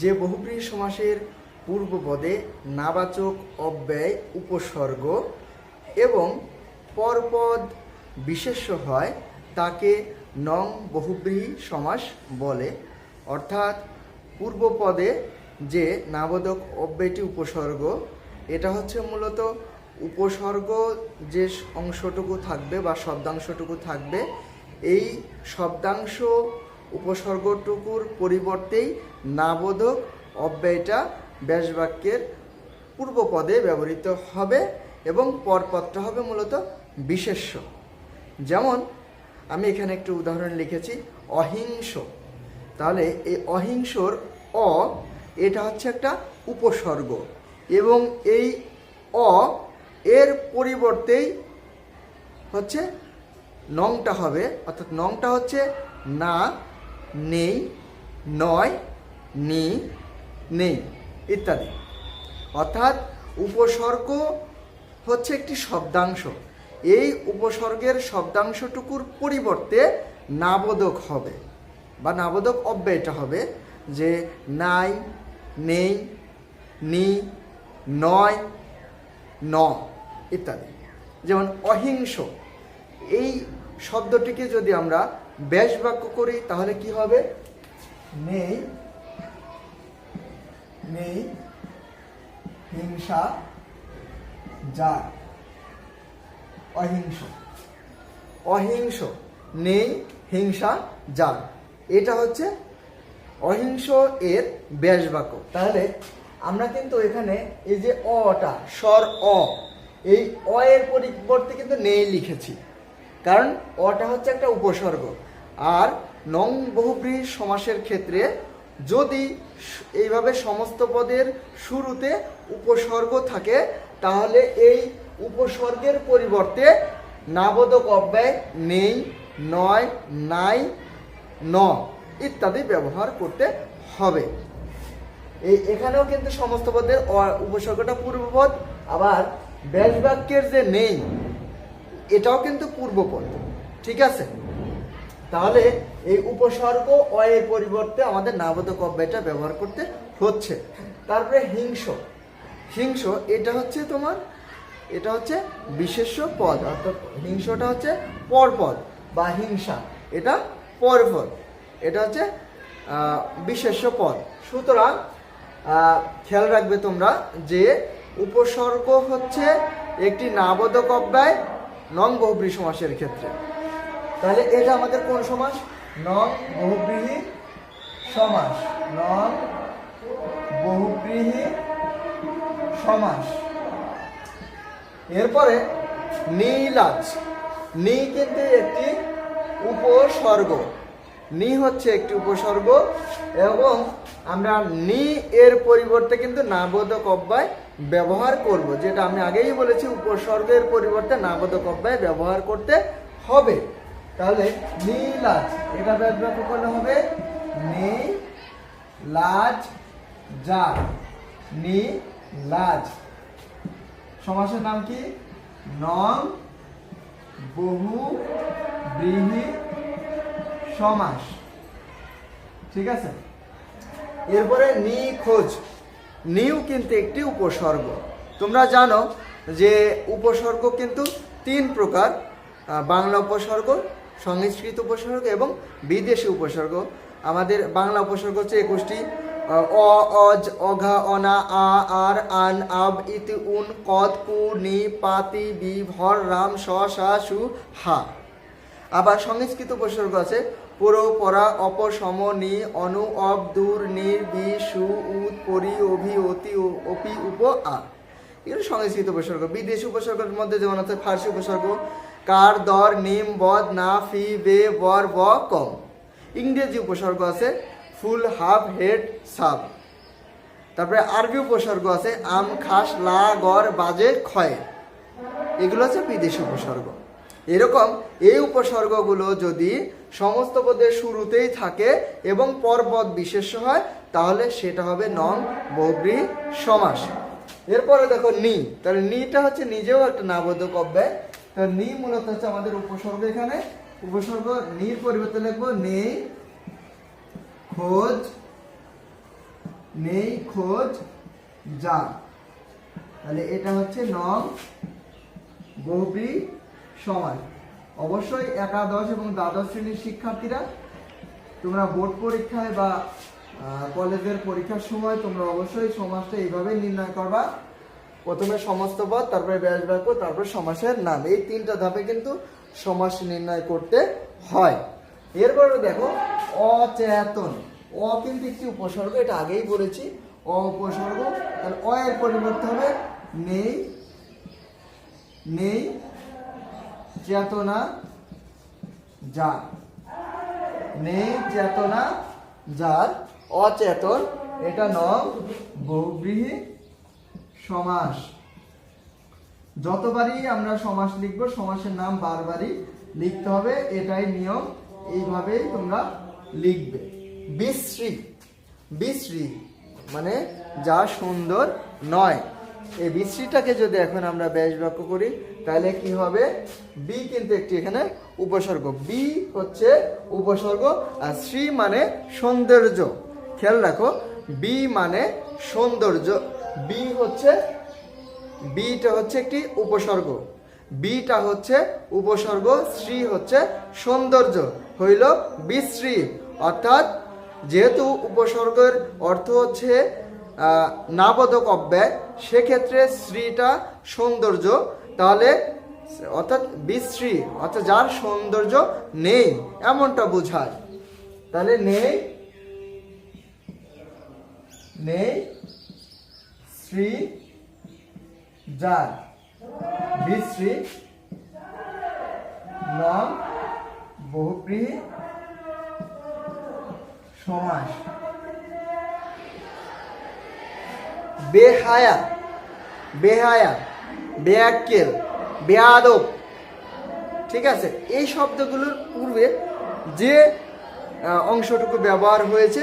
যে বহুব্রীহি সমাসের পূর্বপদে নাবাচক অব্যয় উপসর্গ এবং পরপদ বিশেষ্য হয়, তাকে নং বহুব্রীহি সমাস বলে। অর্থাৎ পূর্বপদে যে নাবোধক অব্যয়টি উপসর্গ, এটা হচ্ছে মূলত উপসর্গ যে অংশটুকু থাকবে বা শব্দাংশটুকু থাকবে, এই শব্দাংশ উপসর্গটুকুর পরিবর্তেই নাবোধক অব্যয়টা ব্যাসবাক্যের পূর্বপদে ব্যবহৃত হবে এবং পরপদটা হবে মূলত বিশেষ্য। যেমন, আমি এখানে একটু উদাহরণ লিখেছি, অহিংস। তাহলে এই অহিংসর অ, এটা হচ্ছে একটা উপসর্গ এবং এই অ এর পরিবর্তেই হচ্ছে নংটা হবে, অর্থাৎ নংটা হচ্ছে না নেই, নয়, নি, নেই ইত্যাদি। অর্থাৎ উপসর্গ হচ্ছে একটি শব্দাংশ। এই উপসর্গের শব্দাংশটুকুর পরিবর্তে নাবোধক হবে বা নাবোধক অব্যয়টা হবে যে নাই, নেই, নি, নয়, ন ইত্যাদি। যেমন অহিংস, এই শব্দটিকে যদি আমরা ব্যাস বাক্য করি তাহলে কি হবে? নেই নেই হিংসা যা অহিংস। অহিংস নেই হিংসা যা এটা হচ্ছে অহিংস এর ব্যাস বাক্য তাহলে আমরা কিন্তু এখানে এই যে অটা স্বর অ এই অ এর পরিবর্তে কিন্তু নেই লিখেছি। কারণ অটা হচ্ছে একটা উপসর্গ। আর নং বহুব্রীহি সমাসের ক্ষেত্রে যদি এইভাবে সমস্ত পদের শুরুতে উপসর্গ থাকে, তাহলে এই উপসর্গের পরিবর্তে নাবোধক অব্যয় নেই, নয়, নাই, ন ইত্যাদি ব্যবহার করতে হবে। এই এখানেও কিন্তু সমস্ত পদের উপসর্গটা পূর্বপদ, আবার ব্যাস বাক্যের যে নেই, এটাও কিন্তু পূর্বপদ। ঠিক আছে? তাহলে এই উপসর্গ অ এর পরিবর্তে আমাদের নাবোধক অব্যয়টা ব্যবহার করতে হচ্ছে। তারপরে হিংস। হিংস, এটা হচ্ছে তোমার, এটা হচ্ছে বিশেষ্য পদ, অর্থাৎ হিংসটা হচ্ছে পরপদ বা হিংসা, এটা পরপদ, এটা হচ্ছে বিশেষ্য পদ। সুতরাং খেয়াল রাখবে তোমরা যে উপসর্গ হচ্ছে একটি নাবোধক অব্যয় নং বহুব্রী সমাসের ক্ষেত্রে। তাহলে এটা আমাদের কোন সমাস? নন বহুব্রীহি সমাস। নন বহুব্রীহি সমাস। এরপরে নীলাজ। নি কিন্তু একটি উপসর্গ। নি হচ্ছে একটি উপসর্গ এবং আমরা নি এর পরিবর্তে কিন্তু নাবোধক অব্যয় ব্যবহার করব, যেটা আমি আগেই বলেছি উপসর্গের পরিবর্তে নাবোধক অব্যয় ব্যবহার করতে হবে। তাহলে নীলাজ এটা ব্যবহার করলে হবে নি লাজ যা। নি লাজ সমাসের নাম কি? নং, বহু ব্রীহি সমাস। ঠিক আছে? এরপরে নি খোঁজ। নিউ কিন্তু একটি উপসর্গ। তোমরা জানো যে উপসর্গ কিন্তু তিন প্রকার বাংলা উপসর্গ সংস্কৃত উপসর্গ এবং বিদেশি উপসর্গ। আমাদের বাংলা উপসর্গ হচ্ছে একুশটি অ, অজ, অঘা, অনা, আ, আর, আন, আব, ইতি, উন কদ কু, নি পাতি বি, ভর, রাম, স, সা, সু, হা। আবার সংস্কৃত উপসর্গ আছে, পুর, পরা অপ সম, নি, অনু, অব, দূর নির বি, সু উদ পরি, অভি, অতি অপি, উপ, আ। এগুলো সংস্কৃত উপসর্গ। বিদেশি উপসর্গের মধ্যে যেমন আছে, ফার্সি উপসর্গ কার দর নিম বদ না ফি বে বর ব কম। ইংরেজি উপসর্গ আছে ফুল হাফ হেড সাব। তারপরে আরবি উপসর্গ আছে আম, খাস, লা গর বাজে, ক্ষয়। এগুলো হচ্ছে বিদেশি উপসর্গ। এরকম এই উপসর্গগুলো যদি সমস্ত পদের শুরুতেই থাকে এবং পরপদ বিশেষ হয়, তাহলে সেটা হবে নন বহুব্রী সমাস। এরপরে দেখো নি। তাহলে নিটা হচ্ছে নিজেও একটা নাবোধক অব্যয় তো নি মূলত হচ্ছে আমাদের উপসর্গ এখানে। উপসর্গ নির পরিবর্তে লিখব নেই, খোঁজ নেই, খোঁজ যার তাহলে এটা হচ্ছে নং বহুব্রী সমাজ অবশ্যই একাদশ এবং দ্বাদশ শ্রেণির শিক্ষার্থীরা, তোমরা বোর্ড পরীক্ষায় বা কলেজের পরীক্ষার সময় তোমরা অবশ্যই সমাজটা এইভাবে নির্ণয় করবা। প্রথমে সমস্ত পদ, তারপরে ব্যাস বাক্য, তারপরে সমাসের নাম। এই তিনটা ধাপে কিন্তু সমাস নির্ণয় করতে হয়। এরপরে দেখো, অচেতন। অ কিন্তু একটি উপসর্গ, এটা আগেই বলেছি। অ উপসর্গ, তাহলে অ এর পরিবর্তে হবে নেই নেই, চেতনা, যা। নেই, চেতনা, যার। অচেতন, এটা নম বহুব্রীহি। সমাস। যতবারই আমরা সমাস লিখব, সমাসের নাম বারবারই লিখতে হবে। এটাই নিয়ম। এইভাবেই তোমরা লিখবে। বিশ্রী। বিশ্রী মানে যা সুন্দর নয়। এই বিশ্রীটাকে যদি এখন আমরা ব্যাস বাক্য করি, তাহলে কি হবে? বি কিন্তু একটি এখানে উপসর্গ। বি হচ্ছে উপসর্গ আর শ্রী মানে সৌন্দর্য। খেয়াল রাখো বি মানে সৌন্দর্য। বি হচ্ছে বিটা হচ্ছে একটি উপসর্গ। বিটা হচ্ছে উপসর্গ শ্রী হচ্ছে সৌন্দর্য। হইল বিশ্রী। অর্থাৎ যেহেতু উপসর্গের অর্থ হচ্ছে নাবোধক অব্যয়, সেক্ষেত্রে শ্রীটা সৌন্দর্য। তাহলে অর্থাৎ বিশ্রী, অর্থাৎ যার সৌন্দর্য নেই, এমনটা বোঝায়। তাহলে নেই নেই শ্রী যার। বিশ্রী নম বহুব্রীহি সমাস। বেহায়া বেহায়া, বেয়াক্কেল, বেয়াদব। ঠিক আছে? এই শব্দগুলোর পূর্বে যে অংশটুকু ব্যবহার হয়েছে,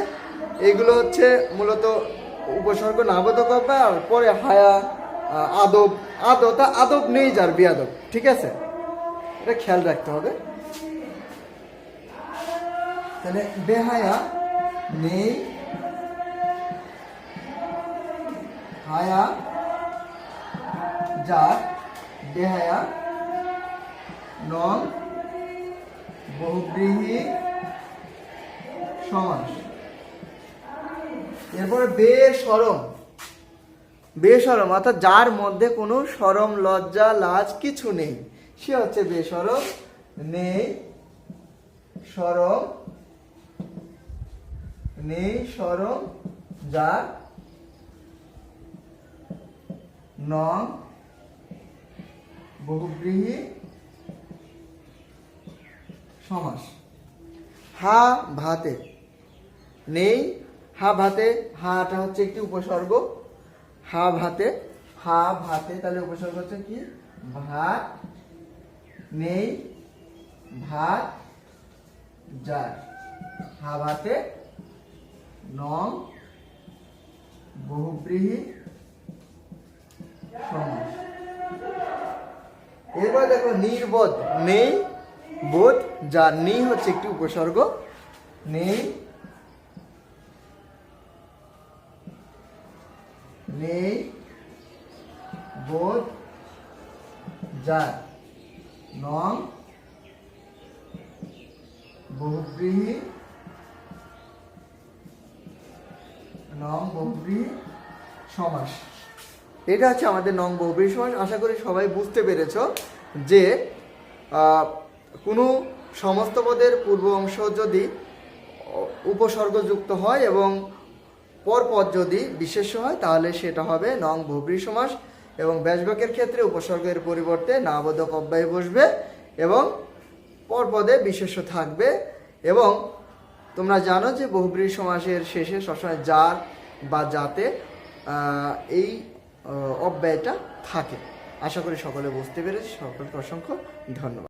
এগুলো হচ্ছে মূলত উপসর্গ নাবোধক অব্যয় পরে হায়া আদব আদব, তা আদব নেই যার, বেয়াদব, ঠিক আছে? এটা খেয়াল রাখতে হবে। তাহলে বেহায়া নেই, হায়া যার, বেহায়া নং বহুব্রীহি সমাস এরপর বেসরম। বেসরম, অর্থাৎ যার মধ্যে কোনো সরম, লজ্জা, লাজ কিছু নেই। সে হচ্ছে বেসরম, নেই, সরম নেই, সরম, যার নং বহুব্রীহি সমাস। হা, ভাতে, নেই হা ভাতে, হাটা হচ্ছে একটি উপসর্গ। হা ভাতে হা ভাতে, তাহলে উপসর্গ হচ্ছে কি? ভাত নেই, ভাত যার। হা ভাতে, নং, বহুব্রীহি সমাস এরপর দেখো নির্বোধ, নেই, বোধ, যার। নি হচ্ছে একটি উপসর্গ, নেই নেই, বোধ যায়। নং, বহুব্রীহি। নং, বহুব্রীহি, সমাস। এটা হচ্ছে আমাদের নং, বহুব্রীহি, সমাস। আশা করি সবাই বুঝতে পেরেছ যে কোনো সমস্ত পদের পূর্ব অংশ যদি উপসর্গযুক্ত হয় এবং পরপদ যদি বিশেষ্য হয়, তাহলে সেটা হবে নং বহুব্রীহি সমাস এবং ব্যাসবাকের ক্ষেত্রে উপসর্গের পরিবর্তে নাবোধক অব্যয় বসবে এবং পরপদে বিশেষ্য থাকবে এবং তোমরা জানো যে বহুব্রী সমাসের শেষে সবসময় যার বা যাতে এই অব্যয়টা থাকে। আশা করি সকলে বুঝতে পেরেছি। সকলকে অসংখ্য ধন্যবাদ।